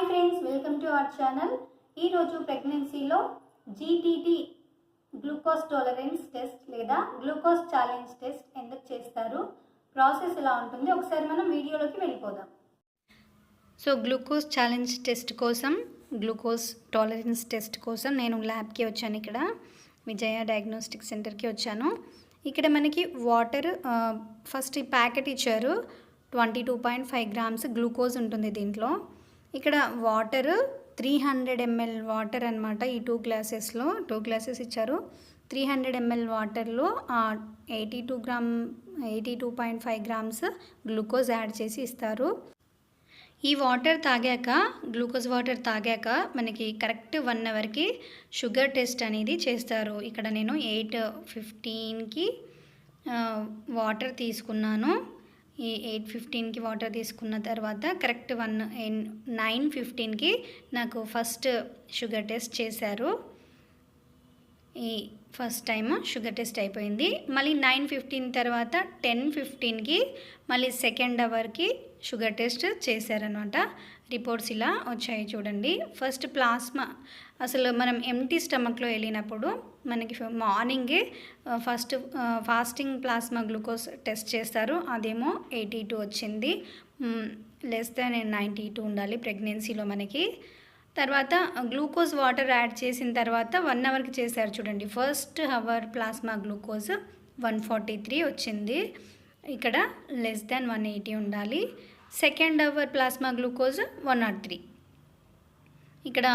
Hi friends welcome to our channel. ఈరోజు ప్రెగ్నెన్సీలో GTT glucose tolerance test లేదా glucose challenge test ఎందుకు చేస్తారు? ప్రాసెస్ ఎలా ఉంటుంది? ఒకసారి మనం వీడియోలోకి వెళ్ళిపోదాం. సో గ్లూకోజ్ ఛాలెంజ్ టెస్ట్ కోసం గ్లూకోజ్ టాలరెన్స్ టెస్ట్ కోసం నేను ల్యాబ్కి వచ్చాను ఇక్కడ. విజయ డయాగ్నోస్టిక్ సెంటర్కి వచ్చాను. ఇక్కడ మనకి వాటర్ ఫస్ట్ ఈ ప్యాకెట్ ఇచ్చారు. Twenty two point five grams glucose ఉంటుంది దీంట్లో. ఇక్కడ water three hundred ML water అనమాట ఈ టూ గ్లాసెస్లో టూ గ్లాసెస్ ఇచ్చారు. త్రీ హండ్రెడ్ ఎంఎల్ వాటర్లో eighty two gram eighty two point five grams glucose add చేసి ఇస్తారు. ఈ వాటర్ తాగాక గ్లూకోజ్ వాటర్ తాగాక మనకి కరెక్ట్ వన్ అవర్కి షుగర్ టెస్ట్ అనేది చేస్తారు. ఇక్కడ నేను ఎయిట్ ఫిఫ్టీన్కి వాటర్ తీసుకున్నాను. ఈ ఎయిట్ ఫిఫ్టీన్కి వాటర్ తీసుకున్న తర్వాత కరెక్ట్ వన్ నైన్ ఫిఫ్టీన్కి నాకు ఫస్ట్ షుగర్ టెస్ట్ చేశారు. ఈ ఫస్ట్ టైం షుగర్ టెస్ట్ అయిపోయింది. మళ్ళీ నైన్ ఫిఫ్టీన్ తర్వాత టెన్ ఫిఫ్టీన్కి మళ్ళీ సెకండ్ అవర్కి షుగర్ టెస్ట్ చేశారనమాట రిపోర్ట్స్ ఇలా వచ్చాయి చూడండి. First plasma. అసలు మనం ఎంటీ స్టమక్లో వెళ్ళినప్పుడు మనకి మార్నింగే first fasting plasma glucose test చేస్తారు. అదేమో ఎయిటీ టూ వచ్చింది. లెస్ దాన్ నైంటీ టూ ఉండాలి ప్రెగ్నెన్సీలో మనకి. తర్వాత గ్లూకోజ్ వాటర్ యాడ్ చేసిన తర్వాత వన్ అవర్కి చేశారు చూడండి. First hour plasma glucose one forty three వచ్చింది. ఇక్కడ లెస్ దాన్ వన్ ఎయిటీ ఉండాలి. Second hour plasma glucose one nought three ఇక్కడ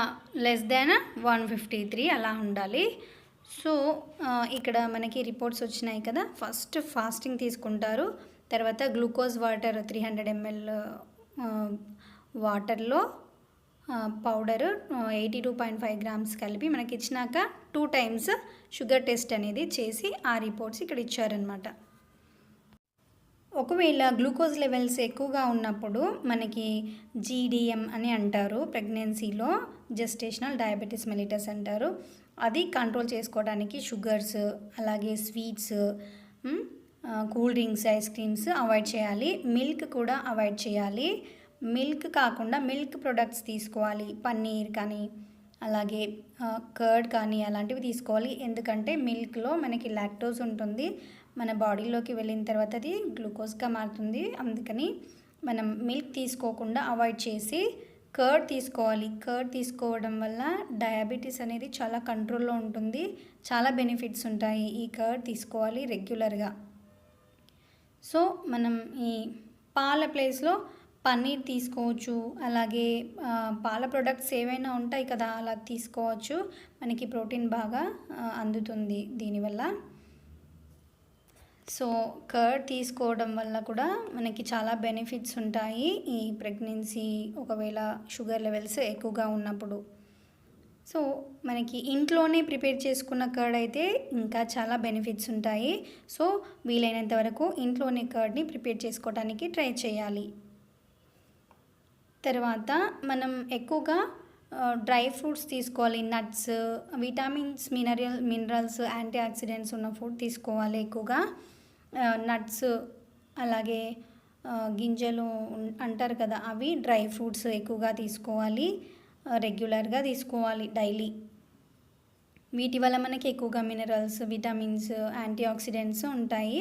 less than one fifty three అలా ఉండాలి. సో ఇక్కడ మనకి రిపోర్ట్స్ వచ్చినాయి కదా. ఫస్ట్ ఫాస్టింగ్ తీసుకుంటారు. తర్వాత glucose water three hundred ML వాటర్లో powder eighty two point five grams కలిపి మనకి ఇచ్చినాక టూ టైమ్స్ షుగర్ టెస్ట్ అనేది చేసి ఆ రిపోర్ట్స్ ఇక్కడ ఇచ్చారనమాట ఒకవేళ గ్లూకోజ్ లెవెల్స్ ఎక్కువగా ఉన్నప్పుడు మనకి జీడిఎం అని అంటారు ప్రెగ్నెన్సీలో జెస్టేషనల్ డయాబెటీస్ మెలిటస్ అంటారు. అది కంట్రోల్ చేసుకోవడానికి షుగర్స్ అలాగే sweets cool drinks ice creams avoid చేయాలి. మిల్క్ కూడా అవాయిడ్ చేయాలి. మిల్క్ కాకుండా మిల్క్ ప్రొడక్ట్స్ తీసుకోవాలి. పన్నీర్ కానీ అలాగే కర్డ్ కానీ అలాంటివి తీసుకోవాలి. ఎందుకంటే మిల్క్లో మనకి లాక్టోస్ ఉంటుంది. మన బాడీలోకి వెళ్ళిన తర్వాత అది గ్లూకోజ్గా మారుతుంది. అందుకని మనం మిల్క్ తీసుకోకుండా అవాయిడ్ చేసి కర్డ్ తీసుకోవాలి. కర్డ్ తీసుకోవడం వల్ల డయాబెటీస్ అనేది చాలా కంట్రోల్లో ఉంటుంది. చాలా బెనిఫిట్స్ ఉంటాయి ఈ కర్డ్ తీసుకోవాలి రెగ్యులర్గా. సో మనం ఈ పాల ప్లేస్లో పన్నీర్ తీసుకోవచ్చు. అలాగే పాల ప్రొడక్ట్స్ ఏవైనా ఉంటాయి కదా అలా తీసుకోవచ్చు. మనకి ప్రోటీన్ బాగా అందుతుంది దీనివల్ల. సో కర్డ్ తీసుకోవడం వల్ల కూడా మనకి చాలా బెనిఫిట్స్ ఉంటాయి ఈ ప్రెగ్నెన్సీ ఒకవేళ షుగర్ లెవెల్స్ ఎక్కువగా ఉన్నప్పుడు. సో మనకి ఇంట్లోనే ప్రిపేర్ చేసుకున్న కర్డ్ అయితే ఇంకా చాలా బెనిఫిట్స్ ఉంటాయి. సో వీలైనంత వరకు ఇంట్లోనే కర్డ్ని ప్రిపేర్ చేసుకోవడానికి ట్రై చేయాలి. తర్వాత మనం ఎక్కువగా డ్రై ఫ్రూట్స్ తీసుకోవాలి. Nuts vitamins mineral minerals antioxidants ఉన్న ఫుడ్ తీసుకోవాలి ఎక్కువగా. నట్స్ అలాగే గింజలు అంటారు కదా అవి డ్రై ఫ్రూట్స్ ఎక్కువగా తీసుకోవాలి. రెగ్యులర్గా తీసుకోవాలి డైలీ. వీటి వల్ల మనకి ఎక్కువగా మినరల్స్ విటమిన్స్ యాంటీ ఆక్సిడెంట్స్ ఉంటాయి.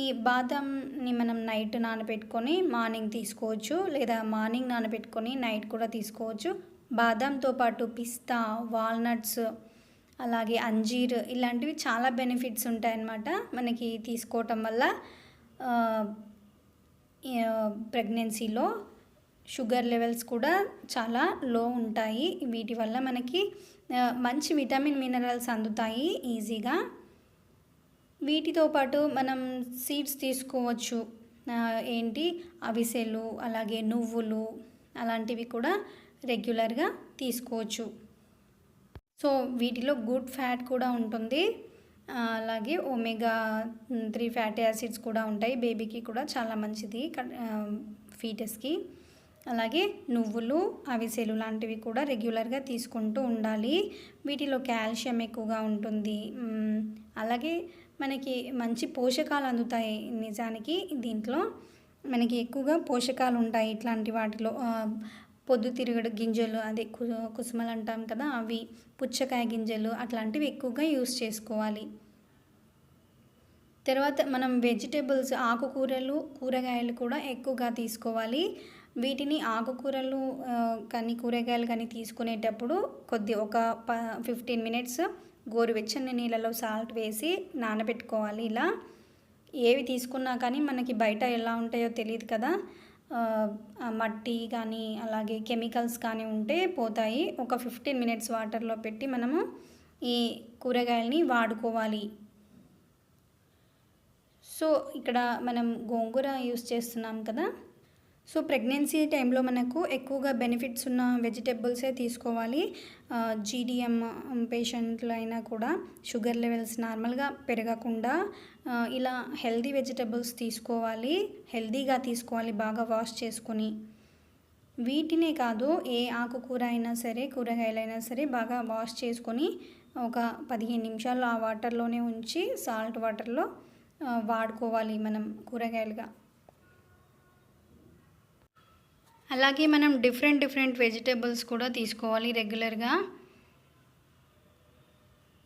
ఈ బాదంని మనం నైట్ నానబెట్టుకొని మార్నింగ్ తీసుకోవచ్చు లేదా మార్నింగ్ నానబెట్టుకొని నైట్ కూడా తీసుకోవచ్చు. బాదంతో పాటు పిస్తా వాల్నట్స్ అలాగే అంజీర్ ఇలాంటివి చాలా బెనిఫిట్స్ ఉంటాయన్నమాట మనకి తీసుకోవటం వల్ల. ప్రెగ్నెన్సీలో షుగర్ లెవెల్స్ కూడా చాలా లో ఉంటాయి. వీటి వల్ల మనకి మంచి విటమిన్ మినరల్స్ అందుతాయి ఈజీగా. వీటితో పాటు మనం సీడ్స్ తీసుకోవచ్చు. ఏంటి? అవిసెలు అలాగే నువ్వులు అలాంటివి కూడా రెగ్యులర్గా తీసుకోవచ్చు. సో వీటిలో గుడ్ ఫ్యాట్ కూడా ఉంటుంది. అలాగే ఒమేగా త్రీ ఫ్యాటీ యాసిడ్స్ కూడా ఉంటాయి. బేబీకి కూడా చాలా మంచిది ఫీటస్కి. అలాగే నువ్వులు అవిసెలు లాంటివి కూడా రెగ్యులర్గా తీసుకుంటూ ఉండాలి. వీటిలో కాల్షియం ఎక్కువగా ఉంటుంది. అలాగే మనకి మంచి పోషకాలు అందుతాయి నిజానికి దీంట్లో. మనకి ఎక్కువగా పోషకాలు ఉంటాయి ఇట్లాంటి వాటిలో. పొద్దుతిరుగుడు గింజలు అదే కు కుసుమలు అంటాం కదా అవి పుచ్చకాయ గింజలు అట్లాంటివి ఎక్కువగా యూస్ చేసుకోవాలి. తర్వాత మనం వెజిటేబుల్స్ ఆకుకూరలు కూరగాయలు కూడా ఎక్కువగా తీసుకోవాలి. వీటిని ఆకుకూరలు కానీ కూరగాయలు కానీ తీసుకునేటప్పుడు కొద్ది ఒక ప ఫిఫ్టీన్ మినిట్స్ గోరువెచ్చని నీళ్ళలో సాల్ట్ వేసి నానబెట్టుకోవాలి ఇలా. ఏవి తీసుకున్నా కానీ మనకి బయట ఎలా ఉంటాయో తెలియదు కదా. మట్టి కానీ అలాగే కెమికల్స్ కానీ ఉంటే పోతాయి. ఒక ఫిఫ్టీన్ మినిట్స్ వాటర్లో పెట్టి మనము ఈ కూరగాయలని వాడుకోవాలి. సో ఇక్కడ మనం గోంగూర యూస్ చేస్తున్నాం కదా? సో ప్రెగ్నెన్సీ టైంలో మనకు ఎక్కువగా బెనిఫిట్స్ ఉన్న వెజిటేబుల్సే తీసుకోవాలి. జీడిఎం పేషెంట్లు అయినా కూడా షుగర్ లెవెల్స్ నార్మల్గా పెరగకుండా ఇలా హెల్దీ వెజిటేబుల్స్ తీసుకోవాలి. హెల్దీగా తీసుకోవాలి బాగా వాష్ చేసుకొని. వీటినే కాదు ఏ ఆకుకూర అయినా సరే కూరగాయలైనా సరే బాగా వాష్ చేసుకొని ఒక పదిహేను నిమిషాలు ఆ వాటర్లోనే ఉంచి సాల్ట్ వాటర్లో వాడుకోవాలి మనం కూరగాయలుగా. అలాగే మనం డిఫరెంట్ డిఫరెంట్ వెజిటేబుల్స్ కూడా తీసుకోవాలి రెగ్యులర్గా.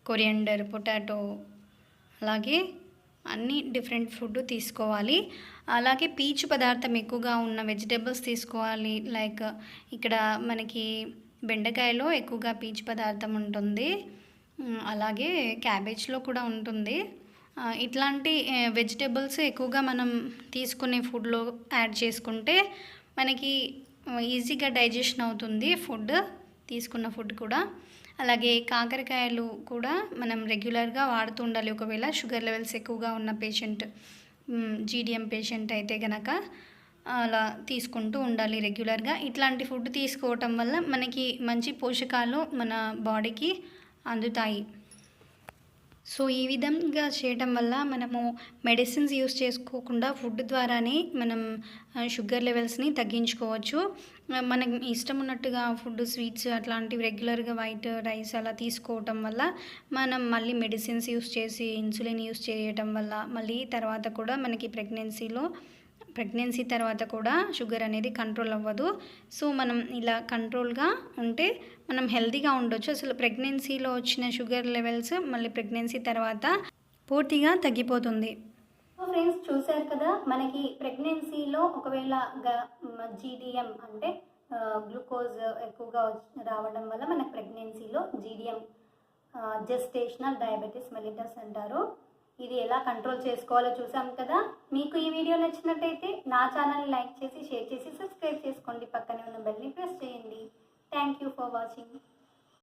కొరియండర్ పొటాటో అలాగే అన్ని డిఫరెంట్ ఫుడ్ తీసుకోవాలి. అలాగే పీచు పదార్థం ఎక్కువగా ఉన్న వెజిటేబుల్స్ తీసుకోవాలి. లైక్ ఇక్కడ మనకి బెండకాయలో ఎక్కువగా పీచు పదార్థం ఉంటుంది. అలాగే క్యాబేజ్లో కూడా ఉంటుంది. ఇట్లాంటి వెజిటేబుల్స్ ఎక్కువగా మనం తీసుకునే ఫుడ్లో యాడ్ చేసుకుంటే మనకి ఈజీగా డైజెషన్ అవుతుంది ఫుడ్ తీసుకున్న ఫుడ్ కూడా. అలాగే కాకరకాయలు కూడా మనం రెగ్యులర్గా వాడుతూ ఉండాలి. ఒకవేళ షుగర్ లెవెల్స్ ఎక్కువగా ఉన్న పేషెంట్ జీడిఎం పేషెంట్ అయితే గనక అలా తీసుకుంటూ ఉండాలి రెగ్యులర్గా. ఇట్లాంటి ఫుడ్ తీసుకోవటం వల్ల మనకి మంచి పోషకాలు మన బాడీకి అందుతాయి. సో ఈ విధంగా చేయటం వల్ల మనము మెడిసిన్స్ యూస్ చేసుకోకుండా ఫుడ్ ద్వారానే మనం షుగర్ లెవెల్స్ని తగ్గించుకోవచ్చు. మనకి ఇష్టం ఉన్నట్టుగా ఫుడ్ స్వీట్స్ అట్లాంటివి రెగ్యులర్గా వైట్ రైస్ అలా తీసుకోవటం వల్ల మనం మళ్ళీ మెడిసిన్స్ యూస్ చేసి ఇన్సులిన్ యూస్ చేయటం వల్ల మళ్ళీ తర్వాత కూడా మనకి ప్రెగ్నెన్సీలో ప్రెగ్నెన్సీ తర్వాత కూడా షుగర్ అనేది కంట్రోల్ అవ్వదు. సో మనం ఇలా కంట్రోల్గా ఉంటే మనం హెల్తీగా ఉండొచ్చు. అసలు ప్రెగ్నెన్సీలో వచ్చిన షుగర్ లెవెల్స్ మళ్ళీ ప్రెగ్నెన్సీ తర్వాత పూర్తిగా తగ్గిపోతుంది. ఫ్రెండ్స్ చూశారు కదా మనకి ప్రెగ్నెన్సీలో ఒకవేళ జీడిఎం అంటే గ్లూకోజ్ ఎక్కువగా వచ్చి- రావడం వల్ల మనకు ప్రెగ్నెన్సీలో జీడిఎం జెస్టేషనల్ డయాబెటీస్ మెలిటస్ అంటారు. ఇది ఎలా కంట్రోల్ చేసుకోవాలో చూసాం కదా. మీకు ఈ వీడియో నచ్చినట్టయితే నా ఛానల్ని లైక్ చేసి షేర్ చేసి సబ్స్క్రైబ్ చేసుకోండి. పక్కనే ఉన్న బెల్ని ప్రెస్ చేయండి. Thank you for watching